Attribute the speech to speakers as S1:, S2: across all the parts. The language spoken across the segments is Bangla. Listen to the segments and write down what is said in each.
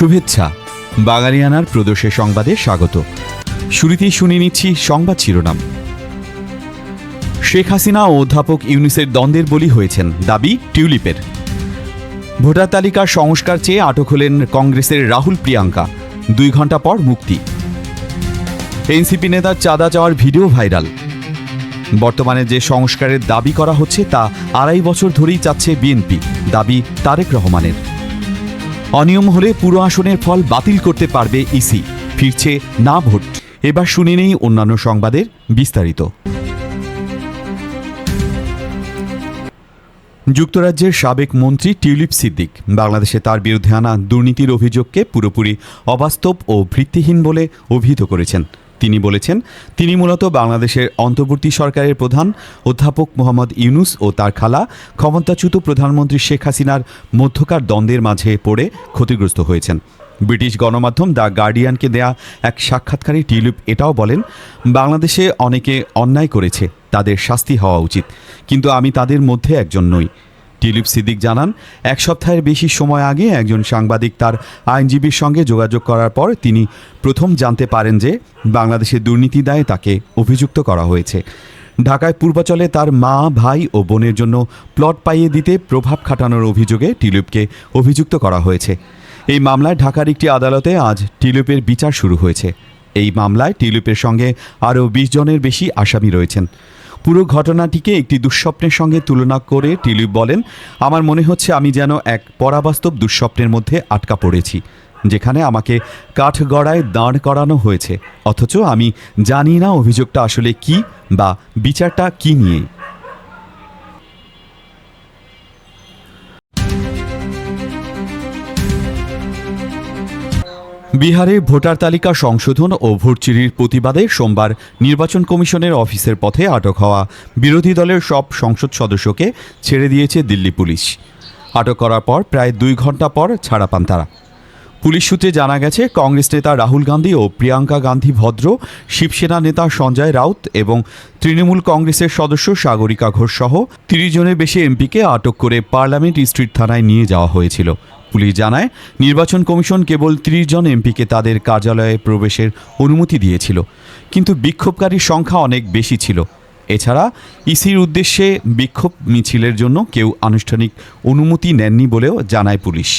S1: শুভেচ্ছা। বাঙালিয়ানার প্রদোষে সংবাদে স্বাগত। শুরুতেই শুনে নিচ্ছি সংবাদ শিরোনাম। শেখ হাসিনা ও অধ্যাপক ইউনিসের দ্বন্দ্বের বলি হয়েছেন দাবি টিউলিপের। ভোটার তালিকার সংস্কার চেয়ে আটক হলেন কংগ্রেসের রাহুল প্রিয়াঙ্কা। দুই ঘণ্টা পর মুক্তি। এনসিপি নেতার চাঁদা চাওয়ার ভিডিও ভাইরাল। বর্তমানে যে সংস্কারের দাবি করা হচ্ছে তা আড়াই বছর ধরেই চাচ্ছে বিএনপি, দাবি তারেক রহমানের। অনিয়ম হলে পুরো আসনের ফল বাতিল করতে পারবে ইসি। ফিরছে না ভোট। এবার শুনে নেই অন্যান্য সংবাদের বিস্তারিত। যুক্তরাজ্যের সাবেক মন্ত্রী টিউলিপ সিদ্দিক বাংলাদেশে তার বিরুদ্ধে আনা দুর্নীতির অভিযোগকে পুরোপুরি অবাস্তব ও ভিত্তিহীন বলে অভিহিত করেছেন। তিনি বলেছেন, তিনি মূলত বাংলাদেশের অন্তর্বর্তী সরকারের প্রধান অধ্যাপক মোহাম্মদ ইউনুস ও তার খালা, ক্ষমতাচ্যুত প্রধানমন্ত্রী শেখ হাসিনার মধ্যকার দ্বন্দ্বের মাঝে পড়ে ক্ষতিগ্রস্ত হয়েছেন। ব্রিটিশ গণমাধ্যম দ্য গার্ডিয়ানকে দেয়া এক সাক্ষাৎকারে টিউলিপ এটাও বলেন, বাংলাদেশে অনেকে অন্যায় করেছে, তাদের শাস্তি হওয়া উচিত। কিন্তু আমি তাদের মধ্যে একজন নই। টিলিপ সিদ্দিক জানান, এক সপ্তাহের বেশি সময় আগে একজন সাংবাদিক তার আইনজীবীর সঙ্গে যোগাযোগ করার পর তিনি প্রথম জানতে পারেন যে বাংলাদেশের দুর্নীতি দায়ে তাকে অভিযুক্ত করা হয়েছে। ঢাকায় পূর্বাচলে তার মা, ভাই ও বোনের জন্য প্লট পাইয়ে দিতে প্রভাব খাটানোর অভিযোগে টিলিপকে অভিযুক্ত করা হয়েছে। এই মামলায় ঢাকার একটি আদালতে আজ টিলিপের বিচার শুরু হয়েছে। এই মামলায় টিলিপের সঙ্গে আরও বিশ জনের বেশি আসামি রয়েছেন। পুরো ঘটনাটিকে একটি দুঃস্বপ্নের সঙ্গে তুলনা করে টিলিপ বলেন, আমার মনে হচ্ছে আমি যেন এক পরাবাস্তব দুঃস্বপ্নের মধ্যে আটকা পড়েছি, যেখানে আমাকে কাঠগড়ায় দাঁড় করানো হয়েছে। অথচ আমি জানি না অভিযোগটা আসলে কি বা বিচারটা কি নিয়ে। বিহারে ভোটার তালিকা সংশোধন ও ভোট চুরির প্রতিবাদে সোমবার নির্বাচন কমিশনের অফিসের পথে আটক হওয়া বিরোধী দলের সব সংসদ সদস্যকে ছেড়ে দিয়েছে দিল্লি পুলিশ। আটক করার পর প্রায় দুই ঘণ্টা পর ছাড়া পান তারা। পুলিশ সূত্রে জানা গেছে, কংগ্রেস নেতা রাহুল গান্ধী ও প্রিয়াঙ্কা গান্ধী ভদ্র, শিবসেনা নেতা সঞ্জয় রাউত এবং তৃণমূল কংগ্রেসের সদস্য সাগরিকা ঘোষ সহ তিরিশ জনের বেশি এমপিকে আটক করে পার্লামেন্ট স্ট্রিট থানায় নিয়ে যাওয়া হয়েছিল। পুলিশ জানায়, নির্বাচন কমিশন কেবল ত্রিশ জন এমপিকে তাদের কার্যালয়ে প্রবেশের অনুমতি দিয়েছিল, কিন্তু বিক্ষোভকারীর সংখ্যা অনেক বেশি ছিল। এছাড়া, ইসির উদ্দেশ্যে বিক্ষোভ মিছিলের জন্য কেউ আনুষ্ঠানিক অনুমতি নেননি বলেও জানায় পুলিশ।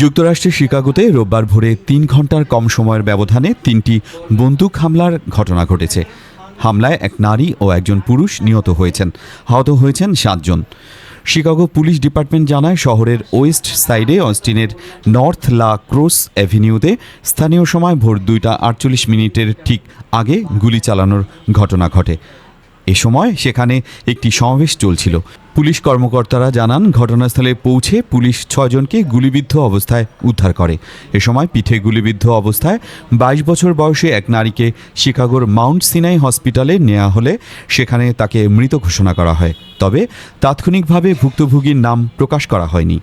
S1: যুক্তরাষ্ট্রের শিকাগোতে রোববার ভোরে তিন ঘণ্টার কম সময়ের ব্যবধানে তিনটি বন্দুক হামলার ঘটনা ঘটেছে। হামলায় এক নারী ও একজন পুরুষ নিহত হয়েছেন। আহত হয়েছেন সাতজন। শিকাগো পুলিশ ডিপার্টমেন্ট জানায়, শহরের ওয়েস্ট সাইডে অস্টিনের নর্থ লা ক্রোস অ্যাভিনিউতে স্থানীয় সময় ভোর দুইটা আটচল্লিশ মিনিটের ঠিক আগে গুলি চালানোর ঘটনা ঘটে। এ সময় সেখানে একটি সমাবেশ চলছিল। পুলিশ কর্মকর্তারা জানান, ঘটনাস্থলে পৌঁছে পুলিশ ছয়জনকে গুলিবিদ্ধ অবস্থায় উদ্ধার করে। এ সময় পিঠে গুলিবিদ্ধ অবস্থায় বাইশ বছর বয়সে এক নারীকে শিকাগোর মাউন্ট সিনাই হসপিটালে নেওয়া হলে সেখানে তাকে মৃত ঘোষণা করা হয়। তবে তাৎক্ষণিকভাবে ভুক্তভোগীর নাম প্রকাশ করা হয়নি।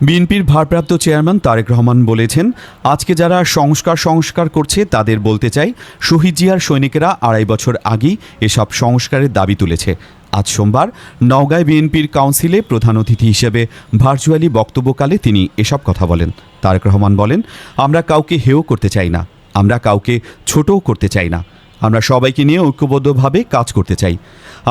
S1: বিএনপির ভারপ্রাপ্ত চেয়ারম্যান তারেক রহমান বলেছেন, আজকে যারা সংস্কার সংস্কার করছে তাদের বলতে চাই, শহীদ জিয়ার সৈনিকেরা আড়াই বছর আগেই এসব সংস্কারের দাবি তুলেছে। আজ সোমবার নওগাঁয় বিএনপির কাউন্সিলে প্রধান অতিথি হিসেবে ভার্চুয়ালি বক্তব্যকালে তিনি এসব কথা বলেন। তারেক রহমান বলেন, আমরা কাউকে হেয় করতে চাই না, আমরা কাউকে ছোটও করতে চাই না, আমরা সবাইকে নিয়ে ঐক্যবদ্ধভাবে কাজ করতে চাই,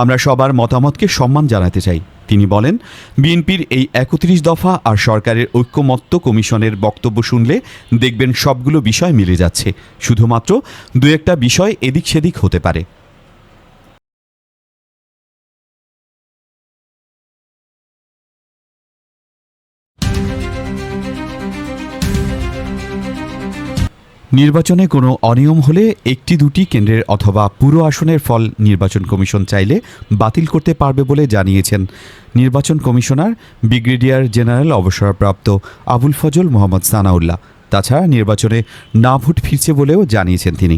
S1: আমরা সবার মতামতকে সম্মান জানাতে চাই। তিনি বলেন, বিএনপির এই একত্রিশ দফা আর সরকারের ঐক্যমত্য কমিশনের বক্তব্য শুনলে দেখবেন সবগুলো বিষয় মিলে যাচ্ছে। শুধুমাত্র দু একটা বিষয় এদিক সেদিক হতে পারে। নির্বাচনে কোনো অনিয়ম হলে একটি দুটি কেন্দ্রের অথবা পুরো আসনের ফল নির্বাচন কমিশন চাইলে বাতিল করতে পারবে বলে জানিয়েছেন নির্বাচন কমিশনার, ব্রিগেডিয়ার জেনারেল অবসরপ্রাপ্ত আবুল ফজল মোহাম্মদ সানাউল্লাহ। তাছাড়া নির্বাচনে না ভোট ফিরছে বলেও জানিয়েছেন তিনি।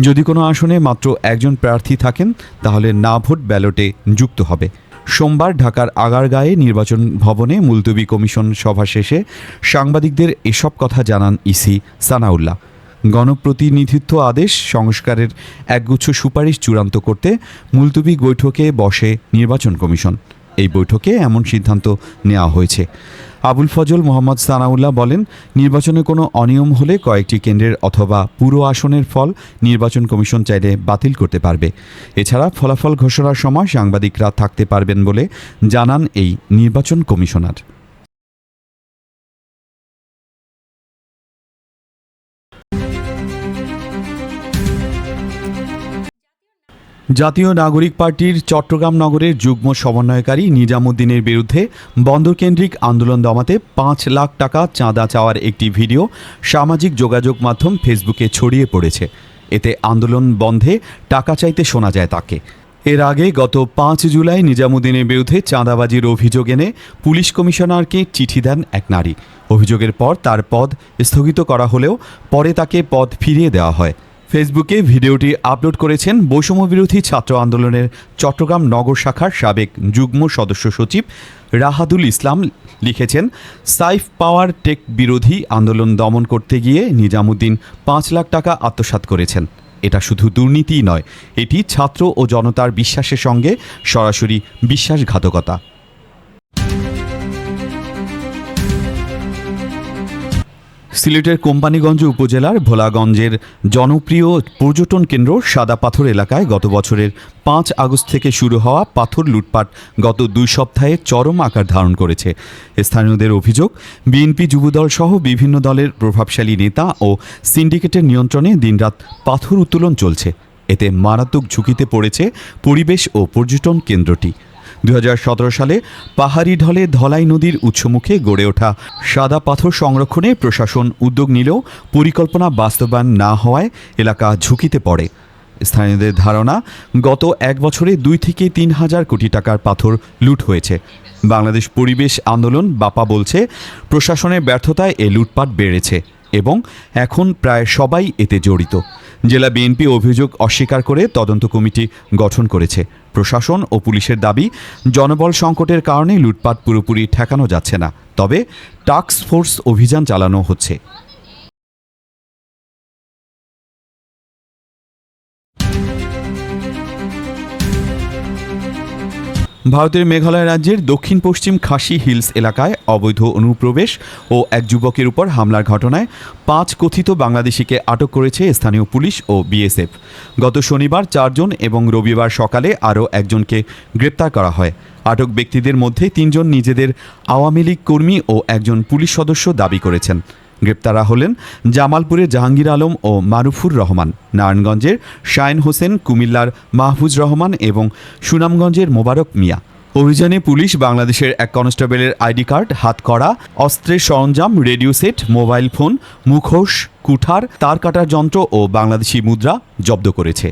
S1: যদি কোনো আসনে মাত্র একজন প্রার্থী থাকেন, তাহলে না ভোট ব্যালটে যুক্ত হবে। সোমবার ঢাকার আগারগাঁয়ে নির্বাচন ভবনে মুলতবি কমিশন সভা শেষে সাংবাদিকদের এসব কথা জানান ইসি সানাউল্লাহ। গণপ্রতিনিধিত্ব আদেশ সংস্কারের একগুচ্ছ সুপারিশ চূড়ান্ত করতে মুলতবি বৈঠকে বসে নির্বাচন কমিশন। এই বৈঠকে এমন সিদ্ধান্ত নেওয়া হয়েছে। আবুল ফজল মোহাম্মদ সানাউল্লাহ বলেন, নির্বাচনে কোনো অনিয়ম হলে কয়েকটি কেন্দ্রের অথবা পুরো আসনের ফল নির্বাচন কমিশন চাইলে বাতিল করতে পারবে। এছাড়া ফলাফল ঘোষণার সময় সাংবাদিকরা থাকতে পারবেন বলে জানান এই নির্বাচন কমিশনার। জাতীয় নাগরিক পার্টির চট্টগ্রাম নগরের যুগ্ম সমন্বয়কারী নিজামুদ্দিনের বিরুদ্ধে বন্দরকেন্দ্রিক আন্দোলন দমাতে পাঁচ লাখ টাকা চাঁদা চাওয়ার একটি ভিডিও সামাজিক যোগাযোগ মাধ্যম ফেসবুকে ছড়িয়ে পড়েছে। এতে আন্দোলন বন্ধে টাকা চাইতে শোনা যায় তাকে। এর আগে গত পাঁচ জুলাই নিজামুদ্দিনের বিরুদ্ধে চাঁদাবাজির অভিযোগ এনে পুলিশ কমিশনারকে চিঠি দেন এক নারী। অভিযোগের পর তার পদ স্থগিত করা হলেও পরে তাকে পদ ফিরিয়ে দেওয়া হয়। ফেসবুকে ভিডিওটি আপলোড করেছেন বৈষম্য বিরোধী ছাত্র আন্দোলনের চট্টগ্রাম নগর শাখার সাবেক যুগ্ম সদস্য সচিব রাহাদুল ইসলাম লিখেছেন, সাইফ পাওয়ার টেক বিরোধী আন্দোলন দমন করতে গিয়ে নিজামুদ্দিন পাঁচ লাখ টাকা আত্মসাৎ করেছেন। এটা শুধু দুর্নীতিই নয়, এটি ছাত্র ও জনতার বিশ্বাসের সঙ্গে সরাসরি বিশ্বাসঘাতকতা। সিলেটের কোম্পানিগঞ্জ উপজেলার ভোলাগঞ্জের জনপ্রিয় পর্যটন কেন্দ্র সাদা পাথর এলাকায় গত বছরের পাঁচ আগস্ট থেকে শুরু হওয়া পাথর লুটপাট গত দুই সপ্তাহে চরম আকার ধারণ করেছে। স্থানীয়দের অভিযোগ, বিএনপি যুবদল সহ বিভিন্ন দলের প্রভাবশালী নেতা ও সিন্ডিকেটের নিয়ন্ত্রণে দিনরাত পাথর উত্তোলন চলছে। এতে মারাত্মক ঝুঁকিতে পড়েছে পরিবেশ ও পর্যটন কেন্দ্রটি। দু হাজার সতেরো সালে পাহাড়ি ঢলে ধলাই নদীর উৎসমুখে গড়ে ওঠা সাদা পাথর সংরক্ষণে প্রশাসন উদ্যোগ নিলেও পরিকল্পনা বাস্তবায়ন না হওয়ায় এলাকা ঝুঁকিতে পড়ে। স্থানীয়দের ধারণা, গত এক বছরে দুই থেকে তিন হাজার কোটি টাকার পাথর লুট হয়েছে। বাংলাদেশ পরিবেশ আন্দোলন বাপা বলছে, প্রশাসনের ব্যর্থতায় এ লুটপাট বেড়েছে এবং এখন প্রায় সবাই এতে জড়িত। জেলা বিএনপি অভিযোগ অস্বীকার করে তদন্ত কমিটি গঠন করেছে। প্রশাসন ও পুলিশের দাবি, জনবল সংকটের কারণে লুটপাট পুরোপুরি ঠেকানো যাচ্ছে না। তবে টাস্ক ফোর্স অভিযান চালানো হচ্ছে। ভারতের মেঘালয় রাজ্যের দক্ষিণ পশ্চিম খাসি হিলস এলাকায় অবৈধ অনুপ্রবেশ ও এক যুবকের উপর হামলার ঘটনায় পাঁচ কথিত বাংলাদেশিকে আটক করেছে স্থানীয় পুলিশ ও বিএসএফ। গত শনিবার চারজন এবং রবিবার সকালে আরও একজনকে গ্রেপ্তার করা হয়। আটক ব্যক্তিদের মধ্যে তিনজন নিজেদের আওয়ামী লীগ কর্মী ও একজন পুলিশ সদস্য দাবি করেছেন। গ্রেপ্তারা হলেন জামালপুরের জাহাঙ্গীর আলম ও মারুফুর রহমান, নারায়ণগঞ্জের শায়ন হোসেন, কুমিল্লার মাহফুজ রহমান এবং সুনামগঞ্জের মোবারক মিয়া। অভিযানে পুলিশ বাংলাদেশের এক কনস্টেবলের আইডি কার্ড হাতকড়া অস্ত্রের সরঞ্জাম, রেডিও সেট, মোবাইল ফোন, মুখোশ, কুঠার, তার কাটার যন্ত্র ও বাংলাদেশি মুদ্রা জব্দ করেছে।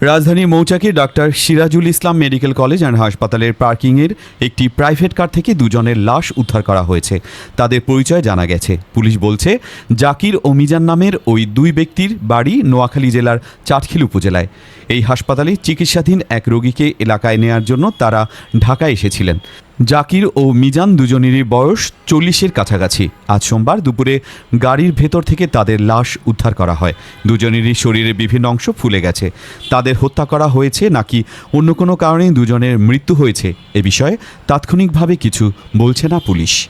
S1: রাজধানীর মৌচাকে doctor Sirajul Islam medical college and হাসপাতালের পার্কিংয়ের একটি প্রাইভেট কার থেকে দুজনের লাশ উদ্ধার করা হয়েছে। তাদের পরিচয় জানা গেছে। পুলিশ বলছে, জাকির ও মিজান নামের ওই দুই ব্যক্তির বাড়ি নোয়াখালী জেলার চাটখিল উপজেলায়। এই হাসপাতালে চিকিৎসাধীন এক রোগীকে এলাকায় নেয়ার জন্য তারা ঢাকায় এসেছিলেন। জাকির ও মিজান দুজনেরই বয়স চল্লিশের কাছাকাছি। আজ সোমবার দুপুরে গাড়ির ভেতর থেকে তাদের লাশ উদ্ধার করা হয়। দুজনেরই শরীরের বিভিন্ন অংশ ফুলে গেছে। তাদের হত্যা করা হয়েছে নাকি অন্য কোনো কারণে দুজনের মৃত্যু হয়েছে এ বিষয়ে তাৎক্ষণিকভাবে কিছু বলছে না পুলিশ।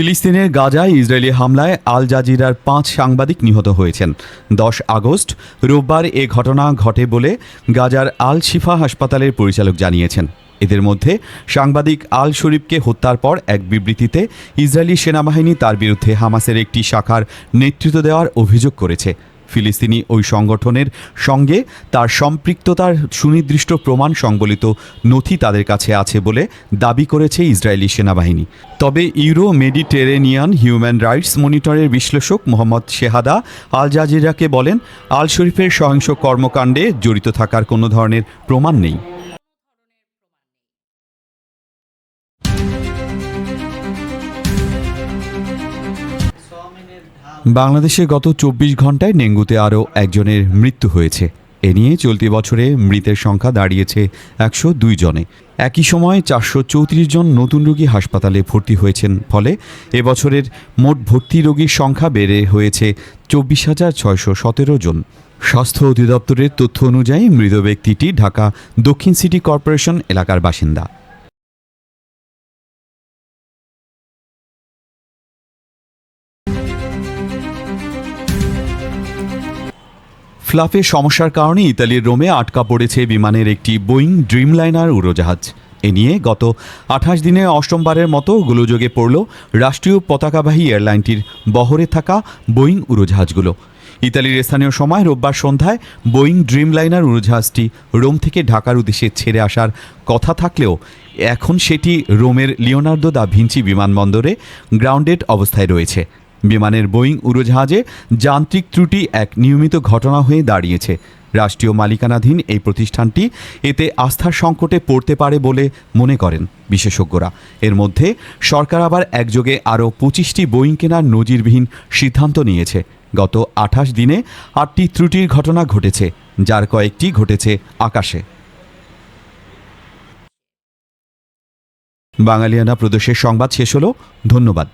S1: ফিলিস্তিনের গাজায় ইসরায়েলি হামলায় আল জাজিরার পাঁচ সাংবাদিক নিহত হয়েছেন। দশ আগস্ট, রোববার এ ঘটনা ঘটে বলে গাজার আল শিফা হাসপাতালের পরিচালক জানিয়েছেন। এদের মধ্যে সাংবাদিক আল শরীফকে হত্যার পর এক বিবৃতিতে ইসরায়েলি সেনাবাহিনী তার বিরুদ্ধে হামাসের একটি শাখার নেতৃত্ব দেওয়ার অভিযোগ করেছে। ফিলিস্তিনি ওই সংগঠনের সঙ্গে তার সম্পৃক্ততার সুনির্দিষ্ট প্রমাণ সংবলিত নথি তাদের কাছে আছে বলে দাবি করেছে ইসরায়েলি সেনাবাহিনী। তবে ইউরো মেডিটেরেনিয়ান হিউম্যান রাইটস মনিটরের বিশ্লেষক মোহাম্মদ শেহাদা আল জাজিরাকে বলেন, আল শরীফের সহিংস কর্মকাণ্ডে জড়িত থাকার কোনো ধরনের প্রমাণ নেই। বাংলাদেশে গত চব্বিশ ঘন্টায় ডেঙ্গুতে আরও একজনের মৃত্যু হয়েছে। এ নিয়ে চলতি বছরে মৃতের সংখ্যা দাঁড়িয়েছে একশো দুই জনে। একই সময় চারশো চৌত্রিশ জন নতুন রোগী হাসপাতালে ভর্তি হয়েছেন। ফলে এবছরের মোট ভর্তি রোগীর সংখ্যা বেড়ে হয়েছে চব্বিশ হাজার ছয়শো সতেরো জন। স্বাস্থ্য অধিদপ্তরের তথ্য অনুযায়ী মৃত ব্যক্তিটি ঢাকা দক্ষিণ সিটি কর্পোরেশন এলাকার বাসিন্দা। ফ্লাফের সমস্যার কারণে ইতালির রোমে আটকা পড়েছে বিমানের একটি বোয়িং ড্রিমলাইনার উড়োজাহাজ। এ নিয়ে গত আঠাশ দিনে অষ্টমবারের মতো গোলযোগে পড়ল রাষ্ট্রীয় পতাকাবাহী এয়ারলাইনটির বহরে থাকা বোয়িং উড়োজাহাজগুলো। ইতালির স্থানীয় সময় রোববার সন্ধ্যায় বোয়িং ড্রিমলাইনার উড়োজাহাজটি রোম থেকে ঢাকার উদ্দেশ্যে ছেড়ে আসার কথা থাকলেও এখন সেটি রোমের লিওনার্দো দা ভিঞ্চি বিমানবন্দরে গ্রাউন্ডেড অবস্থায় রয়েছে। বিমানের বোয়িং উড়োজাহাজে যান্ত্রিক ত্রুটি এক নিয়মিত ঘটনা হয়ে দাঁড়িয়েছে। রাষ্ট্রীয় মালিকানাধীন এই প্রতিষ্ঠানটি এতে আস্থার সংকটে পড়তে পারে বলে মনে করেন বিশেষজ্ঞরা। এর মধ্যে সরকার আবার একযোগে আরও পঁচিশটি বোয়িং কেনার নজিরবিহীন সিদ্ধান্ত নিয়েছে। গত আঠাশ দিনে আটটি ত্রুটির ঘটনা ঘটেছে, যার কয়েকটি ঘটেছে আকাশে। বাঙালিয়ানা প্রদেশের সংবাদ শেষ হলো। ধন্যবাদ।